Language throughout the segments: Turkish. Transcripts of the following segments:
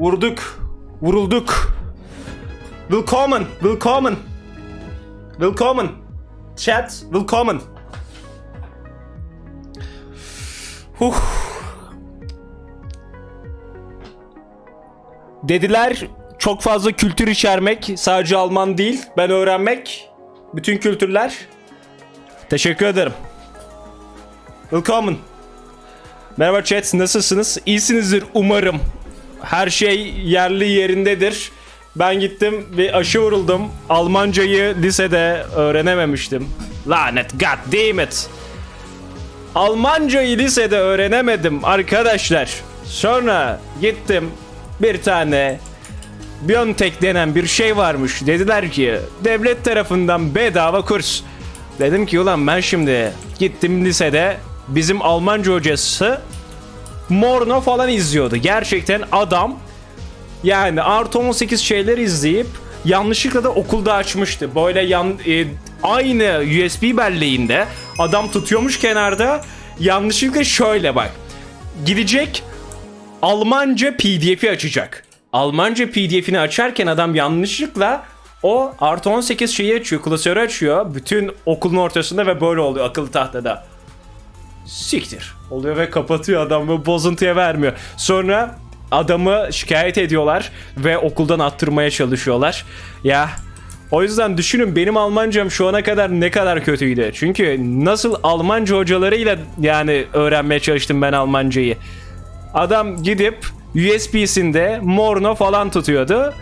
Vurduk. Vurulduk. Willkommen. Willkommen. Willkommen. Chat. Willkommen. Huh. Dediler çok fazla kültür içermek sadece Alman değil ben öğrenmek bütün kültürler. Teşekkür ederim. Willkommen. Merhaba chat nasılsınız? İyisinizdir umarım. Her şey yerli yerindedir. Ben gittim ve aşı vuruldum. Almancayı lisede öğrenememiştim. Lanet god damn it. Almancayı lisede öğrenemedim arkadaşlar. Sonra gittim bir tane Biontech denen bir şey varmış. Dediler ki devlet tarafından bedava kurs. Dedim ki ulan ben şimdi gittim lisede bizim Almanca hocası Morno falan izliyordu. Gerçekten adam yani artı 18 şeyler izleyip yanlışlıkla da okulda açmıştı. Böyle yan, e, aynı USB belleğinde adam tutuyormuş kenarda yanlışlıkla şöyle bak. Gidecek Almanca PDF'i açacak. Almanca PDF'ini açarken adam yanlışlıkla o artı 18 şeyi açıyor, klasörü açıyor. Bütün okulun ortasında ve böyle oluyor akıllı tahtada. Siktir. Oluyor ve kapatıyor adam ve bozuntuya vermiyor. Sonra adamı şikayet ediyorlar ve okuldan attırmaya çalışıyorlar. Ya o yüzden düşünün benim Almancam şu ana kadar ne kadar kötüydü. Çünkü nasıl Almanca hocalarıyla yani öğrenmeye çalıştım ben Almancayı. Adam gidip USB'sinde Morno falan tutuyordu.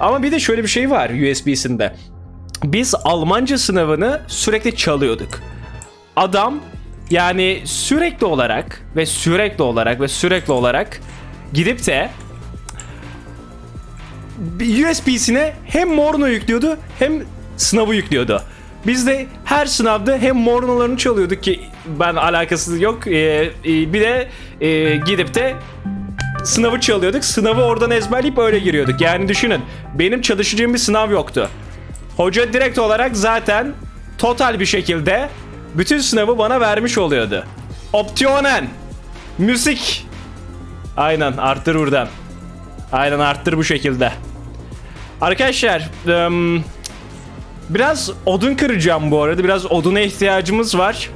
Ama bir de şöyle bir şey var USB'sinde. Biz Almanca sınavını sürekli çalıyorduk. Adam yani sürekli olarak ve sürekli olarak ve sürekli olarak gidip de USB'sine hem Morno yüklüyordu hem sınavı yüklüyordu. Biz de her sınavda hem Morno'larını çalıyorduk ki ben alakası yok. Ee, e, bir de e, gidip de sınavı çalıyorduk. Sınavı oradan ezberleyip öyle giriyorduk. Yani düşünün benim çalışacağım bir sınav yoktu. Hoca direkt olarak zaten total bir şekilde bütün sınavı bana vermiş oluyordu. Optionen. Müzik. Aynen arttır buradan. Aynen arttır bu şekilde. Arkadaşlar biraz odun kıracağım bu arada. Biraz oduna ihtiyacımız var.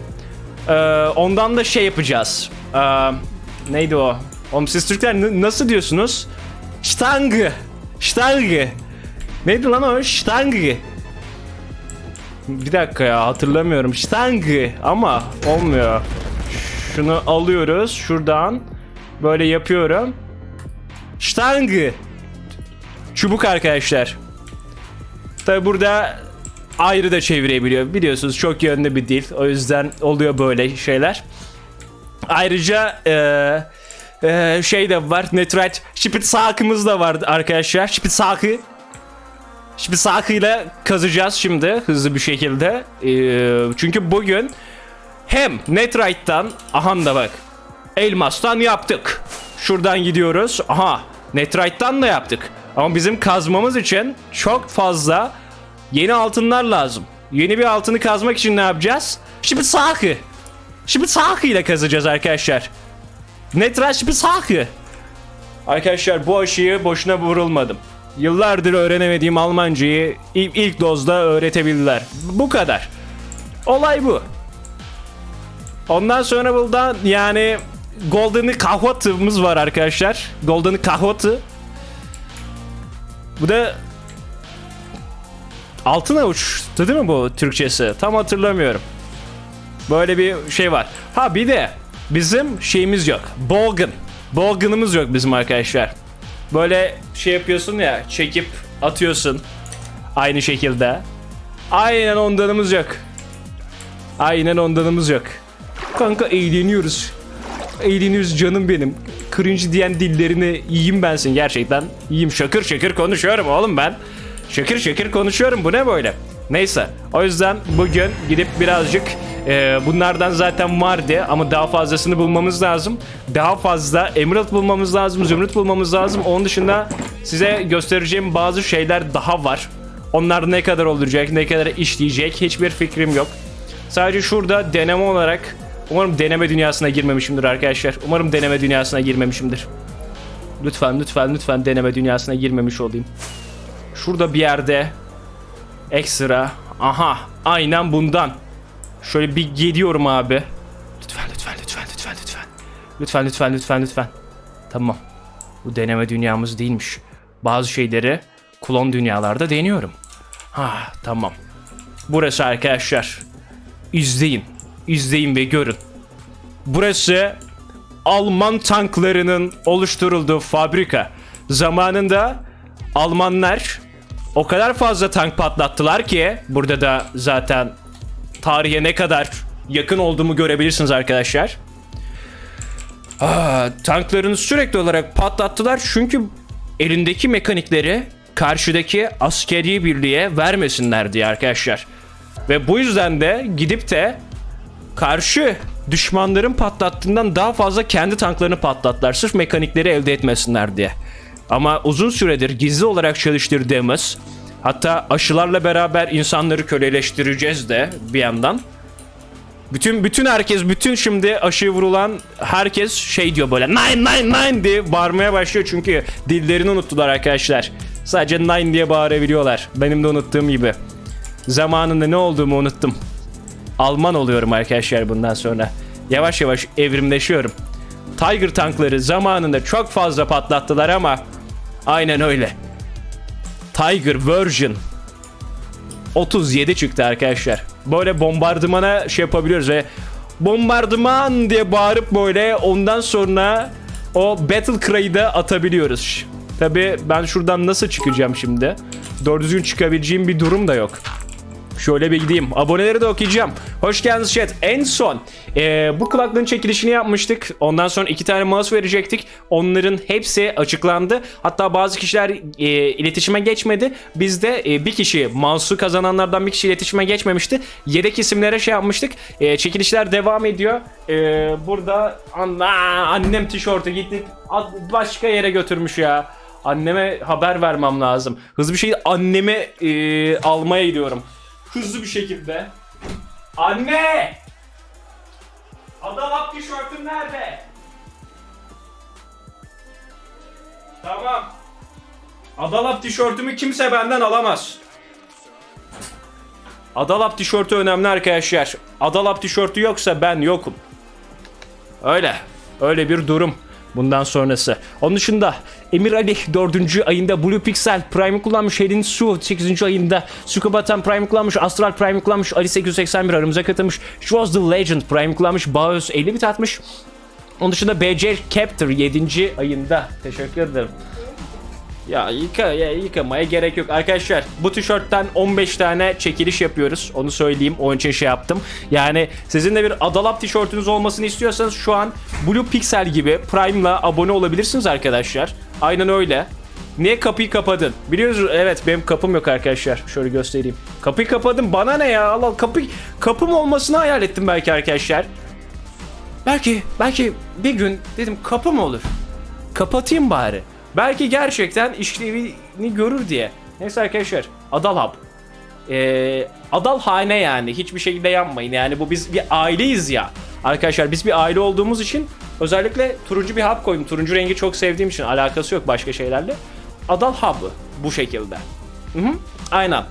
Ee, ondan da şey yapacağız. Ee, neydi o? Oğlum siz Türkler nasıl diyorsunuz? Stangı. Stangı. Neydi lan o? Stangı. Bir dakika ya hatırlamıyorum. Stangı ama olmuyor. Şunu alıyoruz şuradan. Böyle yapıyorum. Stangı. Çubuk arkadaşlar. Tabi burada ayrı da çevirebiliyor. Biliyorsunuz çok yönlü bir dil. O yüzden oluyor böyle şeyler. Ayrıca eee eee, şey de var. Netrite Spitzhak'ımız da var arkadaşlar. Spitzhak'ı. Spitzhak'ıyla kazacağız şimdi hızlı bir şekilde. Eee, çünkü bugün hem Netrite'dan aha da bak elmastan yaptık. Şuradan gidiyoruz. Aha Netrite'dan da yaptık. Ama bizim kazmamız için çok fazla yeni altınlar lazım. Yeni bir altını kazmak için ne yapacağız? Şimdi sakı. Şimdi sakı ile kazacağız arkadaşlar. Netrite şimdi sakı. Arkadaşlar bu aşıyı boşuna vurulmadım. Yıllardır öğrenemediğim Almancayı ilk, dozda öğretebildiler. Bu kadar. Olay bu. Ondan sonra buradan yani Golden Kahvat'ımız var arkadaşlar. Golden Kahvat'ı. Bu da Altın avuçtu değil mi bu Türkçesi? Tam hatırlamıyorum. Böyle bir şey var. Ha bir de bizim şeyimiz yok. Bolgun. Bolgun'umuz yok bizim arkadaşlar. Böyle şey yapıyorsun ya çekip atıyorsun. Aynı şekilde. Aynen ondanımız yok. Aynen ondanımız yok. Kanka eğleniyoruz. Eğleniyoruz canım benim. Cringe diyen dillerini yiyeyim bensin gerçekten. Yiyeyim şakır şakır konuşuyorum oğlum ben. Şakır şakır konuşuyorum bu ne böyle? Neyse o yüzden bugün gidip birazcık e, bunlardan zaten vardı ama daha fazlasını bulmamız lazım. Daha fazla emerald bulmamız lazım, zümrüt bulmamız lazım. Onun dışında size göstereceğim bazı şeyler daha var. Onlar ne kadar olacak, ne kadar işleyecek hiçbir fikrim yok. Sadece şurada deneme olarak umarım deneme dünyasına girmemişimdir arkadaşlar. Umarım deneme dünyasına girmemişimdir. Lütfen lütfen lütfen deneme dünyasına girmemiş olayım. Şurada bir yerde ekstra. Aha aynen bundan. Şöyle bir geliyorum abi. Lütfen lütfen lütfen lütfen lütfen. Lütfen lütfen lütfen lütfen. Tamam. Bu deneme dünyamız değilmiş. Bazı şeyleri klon dünyalarda deniyorum. Ha tamam. Burası arkadaşlar. İzleyin. İzleyin ve görün. Burası Alman tanklarının oluşturulduğu fabrika. Zamanında Almanlar o kadar fazla tank patlattılar ki burada da zaten tarihe ne kadar yakın olduğumu görebilirsiniz arkadaşlar. Aa, tanklarını sürekli olarak patlattılar çünkü elindeki mekanikleri karşıdaki askeri birliğe vermesinler diye arkadaşlar. Ve bu yüzden de gidip de karşı düşmanların patlattığından daha fazla kendi tanklarını patlattılar. Sırf mekanikleri elde etmesinler diye. Ama uzun süredir gizli olarak çalıştırdığımız hatta aşılarla beraber insanları köleleştireceğiz de bir yandan. Bütün bütün herkes bütün şimdi aşı vurulan herkes şey diyor böyle nine nine nine diye bağırmaya başlıyor çünkü dillerini unuttular arkadaşlar. Sadece nine diye bağırabiliyorlar. Benim de unuttuğum gibi. Zamanında ne olduğumu unuttum. Alman oluyorum arkadaşlar bundan sonra. Yavaş yavaş evrimleşiyorum. Tiger tankları zamanında çok fazla patlattılar ama aynen öyle. Tiger version 37 çıktı arkadaşlar. Böyle bombardımana şey yapabiliyoruz ve bombardıman diye bağırıp böyle ondan sonra o battle cry'ı da atabiliyoruz. Tabi ben şuradan nasıl çıkacağım şimdi? Doğru düzgün çıkabileceğim bir durum da yok. Şöyle bir gideyim. Aboneleri de okuyacağım. Hoş geldiniz chat. En son eee, bu kulaklığın çekilişini yapmıştık. Ondan sonra iki tane mouse verecektik. Onların hepsi açıklandı. Hatta bazı kişiler eee, iletişime geçmedi. Biz de eee, bir kişi mouse'u kazananlardan bir kişi iletişime geçmemişti. Yedek isimlere şey yapmıştık. Eee, çekilişler devam ediyor. Eee, burada Ana, annem tişörtü ad- başka yere götürmüş ya. Anneme haber vermem lazım. Hızlı bir şekilde annemi eee, almaya gidiyorum hızlı bir şekilde. Anne! Adalap tişörtüm nerede? Tamam. Adalap tişörtümü kimse benden alamaz. Adalap tişörtü önemli arkadaşlar. Adalap tişörtü yoksa ben yokum. Öyle. Öyle bir durum. Bundan sonrası. Onun dışında Emir Ali 4. ayında Blue Pixel Prime kullanmış. Helin Su 8. ayında Sukubatan Prime kullanmış. Astral Prime kullanmış. Ali 881 aramıza katılmış. Was the Legend Prime kullanmış. Bağız 50 bit atmış. Onun dışında BC Captor 7. ayında. Teşekkür ederim. Ya yıka ya yıkamaya gerek yok. Arkadaşlar bu tişörtten 15 tane çekiliş yapıyoruz. Onu söyleyeyim. Onun için şey yaptım. Yani sizin de bir Adalap tişörtünüz olmasını istiyorsanız şu an Blue Pixel gibi Prime'la abone olabilirsiniz arkadaşlar. Aynen öyle. Niye kapıyı kapadın? Biliyorsunuz evet benim kapım yok arkadaşlar. Şöyle göstereyim. Kapıyı kapadım. Bana ne ya? Allah kapı kapım olmasını hayal ettim belki arkadaşlar. Belki belki bir gün dedim kapı mı olur? Kapatayım bari. Belki gerçekten işlevini görür diye. Neyse arkadaşlar. Adal Hub. Ee, adal hane yani. Hiçbir şekilde yanmayın. Yani bu biz bir aileyiz ya. Arkadaşlar biz bir aile olduğumuz için özellikle turuncu bir hub koydum. Turuncu rengi çok sevdiğim için alakası yok başka şeylerle. Adal Hub bu şekilde. Hı hı. Aynen.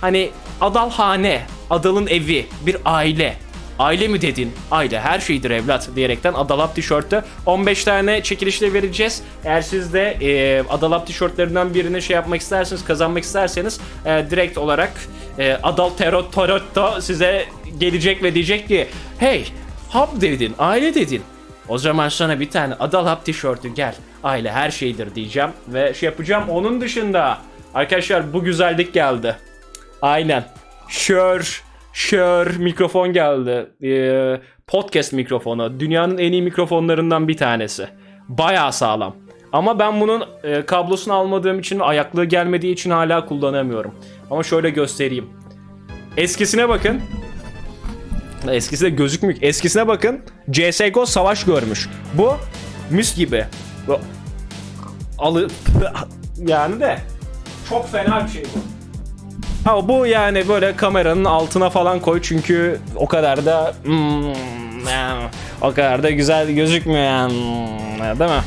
Hani Adal hane, Adal'ın evi, bir aile. Aile mi dedin? Aile her şeydir evlat diyerekten Adalap tişörtü 15 tane çekilişle vereceğiz. Eğer siz de e, Adalap tişörtlerinden birini şey yapmak isterseniz, kazanmak isterseniz e, direkt olarak e, Adal Tarot Tarotto size gelecek ve diyecek ki Hey, hub dedin, aile dedin. O zaman sana bir tane Adalap tişörtü gel. Aile her şeydir diyeceğim ve şey yapacağım. Onun dışında arkadaşlar bu güzellik geldi. Aynen. Şör, şör mikrofon geldi. Ee, podcast mikrofonu. Dünyanın en iyi mikrofonlarından bir tanesi. Bayağı sağlam. Ama ben bunun e, kablosunu almadığım için ayaklığı gelmediği için hala kullanamıyorum. Ama şöyle göstereyim. Eskisine bakın. Eskisi de gözükmüyor. Eskisine bakın. CSGO savaş görmüş. Bu mis gibi. Bu alı yani de çok fena bir şey bu. Ha bu yani böyle kameranın altına falan koy çünkü o kadar da hmm, yani o kadar da güzel gözükmüyor yani değil mi?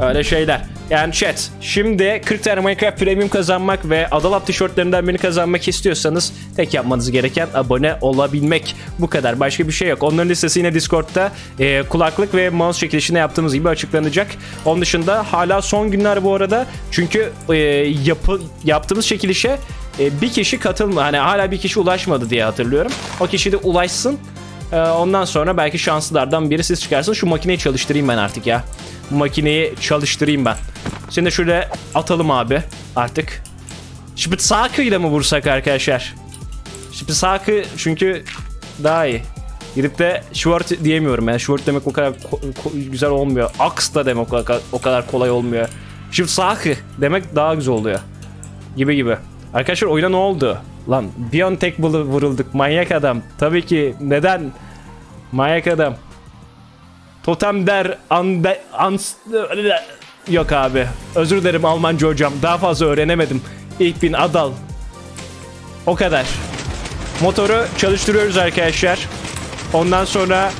Öyle şeyler. Yani chat şimdi 40 tane Minecraft Premium kazanmak ve Adalap tişörtlerinden birini kazanmak istiyorsanız tek yapmanız gereken abone olabilmek. Bu kadar. Başka bir şey yok. Onların listesi yine Discord'da e, kulaklık ve mouse çekilişinde yaptığımız gibi açıklanacak. Onun dışında hala son günler bu arada. Çünkü e, yapı, yaptığımız çekilişe e, bir kişi katılma. Hani hala bir kişi ulaşmadı diye hatırlıyorum. O kişi de ulaşsın. Ee, ondan sonra belki şanslılardan biri siz çıkarsın. Şu makineyi çalıştırayım ben artık ya. Bu makineyi çalıştırayım ben. Şimdi de şöyle atalım abi artık. Şimdi sakıyla mı vursak arkadaşlar? Şimdi sakı çünkü daha iyi. Gidip de short diyemiyorum yani. Short demek o kadar güzel olmuyor. Aks da demek o kadar, o kadar kolay olmuyor. Şimdi sakı demek daha güzel oluyor. Gibi gibi. Arkadaşlar oyuna ne oldu? Lan Biontech bulu vurulduk manyak adam. Tabii ki neden? Manyak adam. Totem der ande, ans, Yok abi. Özür dilerim Almanca hocam. Daha fazla öğrenemedim. İlk bin adal. O kadar. Motoru çalıştırıyoruz arkadaşlar. Ondan sonra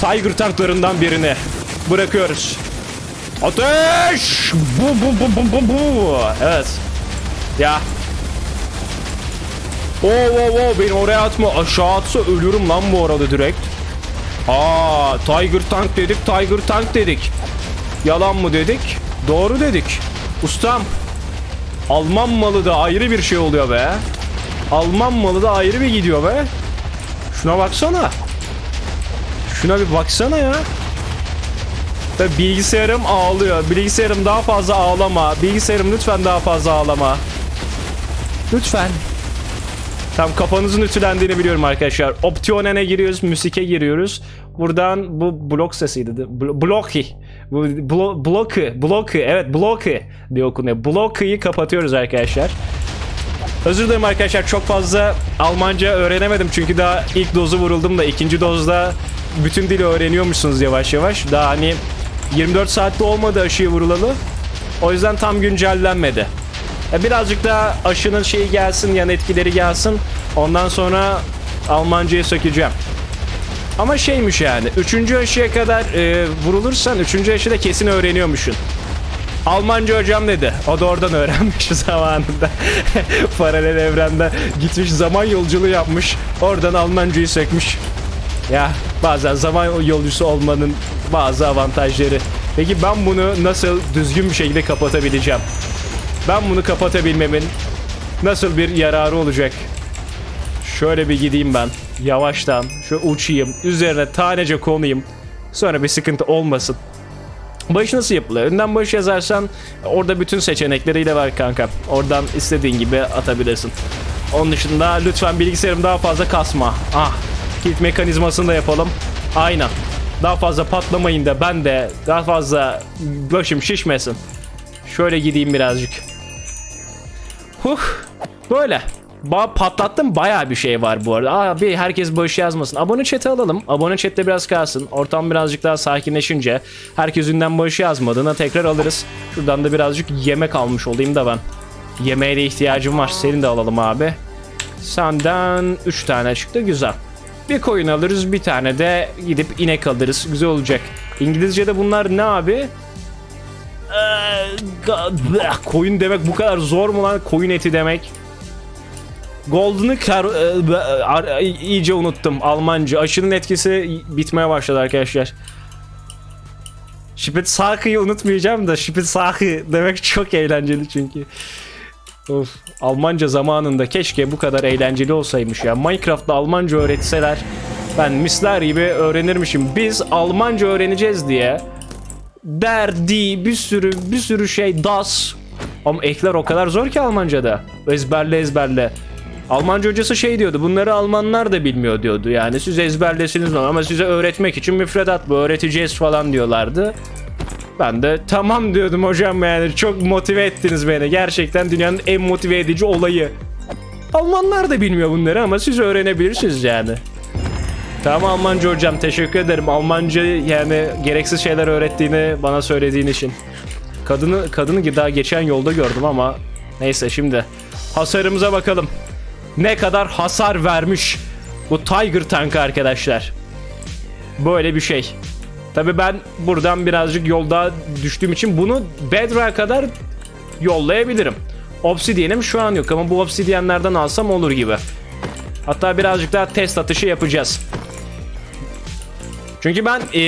Tiger tanklarından birini bırakıyoruz. Ateş! Bu bu bu bu bu bu. Evet. Ya. Oo oo oo beni oraya atma. Aşağı atsa ölürüm lan bu arada direkt. Aa Tiger Tank dedik, Tiger Tank dedik. Yalan mı dedik? Doğru dedik. Ustam. Alman malı da ayrı bir şey oluyor be. Alman malı da ayrı bir gidiyor be. Şuna baksana. Şuna bir baksana ya. Tabii bilgisayarım ağlıyor. Bilgisayarım daha fazla ağlama. Bilgisayarım lütfen daha fazla ağlama. Lütfen. Tam kafanızın ütülendiğini biliyorum arkadaşlar. Optionen'e giriyoruz, müzike giriyoruz. Buradan bu blok sesiydi. Bloki. Blo, bloku, bloku, evet bloku diye okunuyor. Bloku'yu kapatıyoruz arkadaşlar. Özür dilerim arkadaşlar çok fazla Almanca öğrenemedim çünkü daha ilk dozu vuruldum da ikinci dozda bütün dili öğreniyormuşsunuz yavaş yavaş. Daha hani 24 saatte olmadı aşıyı vurulalı. O yüzden tam güncellenmedi. Birazcık daha aşının şeyi gelsin, yan etkileri gelsin. Ondan sonra Almancayı sökeceğim. Ama şeymiş yani. Üçüncü aşıya kadar e, vurulursan üçüncü aşıda kesin öğreniyormuşsun. Almanca hocam dedi. O da oradan öğrenmiş zamanında. Paralel evrende gitmiş zaman yolculuğu yapmış. Oradan Almancayı sökmüş. Ya bazen zaman yolcusu olmanın bazı avantajları. Peki ben bunu nasıl düzgün bir şekilde kapatabileceğim? Ben bunu kapatabilmemin nasıl bir yararı olacak? Şöyle bir gideyim ben. Yavaştan. Şöyle uçayım. Üzerine tanece konayım. Sonra bir sıkıntı olmasın. Baş nasıl yapılıyor? Önden baş yazarsan orada bütün seçenekleriyle var kanka. Oradan istediğin gibi atabilirsin. Onun dışında lütfen bilgisayarım daha fazla kasma. Ah, kilit mekanizmasını da yapalım. Aynen. Daha fazla patlamayın da ben de daha fazla başım şişmesin. Şöyle gideyim birazcık. Huh, böyle. Ba patlattım bayağı bir şey var bu arada. Abi herkes boş yazmasın. Abone chat'e alalım. Abone chat'te biraz kalsın. Ortam birazcık daha sakinleşince herkes ünden boş yazmadığına tekrar alırız. Şuradan da birazcık yemek almış olayım da ben. Yemeğe de ihtiyacım var. Senin de alalım abi. Senden 3 tane çıktı. Güzel. Bir koyun alırız. Bir tane de gidip inek alırız. Güzel olacak. İngilizce'de bunlar ne abi? Ee, koyun demek bu kadar zor mu lan? Koyun eti demek. Golden'ı kar, e, be- ar- iyice unuttum. Almanca. Aşının etkisi bitmeye başladı arkadaşlar. Spitzhake'yi unutmayacağım da Spitzhake demek çok eğlenceli çünkü. Of, Almanca zamanında keşke bu kadar eğlenceli olsaymış ya. Minecraft'ta Almanca öğretseler ben misler gibi öğrenirmişim. Biz Almanca öğreneceğiz diye derdi bir sürü bir sürü şey das. Ama ekler o kadar zor ki Almanca'da. Ezberle ezberle. Almanca hocası şey diyordu bunları Almanlar da bilmiyor diyordu. Yani siz ezberlesiniz ama size öğretmek için müfredat bu öğreteceğiz falan diyorlardı. Ben de tamam diyordum hocam yani çok motive ettiniz beni. Gerçekten dünyanın en motive edici olayı. Almanlar da bilmiyor bunları ama siz öğrenebilirsiniz yani Tamam Almanca hocam teşekkür ederim. Almanca yani gereksiz şeyler öğrettiğini bana söylediğin için. Kadını kadını daha geçen yolda gördüm ama neyse şimdi hasarımıza bakalım. Ne kadar hasar vermiş bu Tiger tankı arkadaşlar. Böyle bir şey. Tabi ben buradan birazcık yolda düştüğüm için bunu Bedrock'a kadar yollayabilirim. Obsidian'im şu an yok ama bu obsidianlardan alsam olur gibi. Hatta birazcık daha test atışı yapacağız. Çünkü ben e,